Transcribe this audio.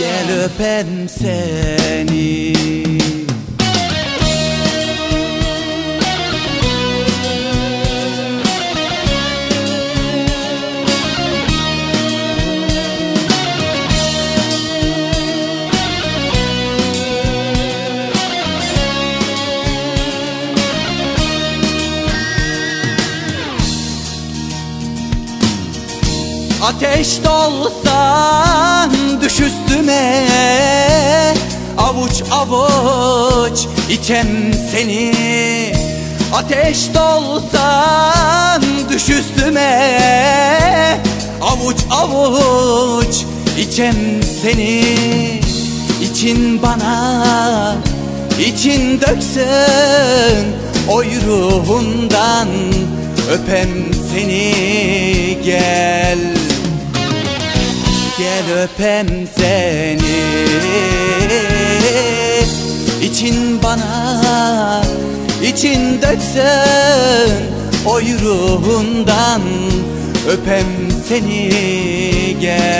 Gel öpem seni. Ateş olsan düş üstüme Avuç avuç içem seni. Ateş olsan düş üstüme. Avuç avuç içem seni. İçin bana için döksün Oy ruhundan. Öpem seni gel. Gel öpem seni için bana için döksün Oy ruhundan öpem seni gel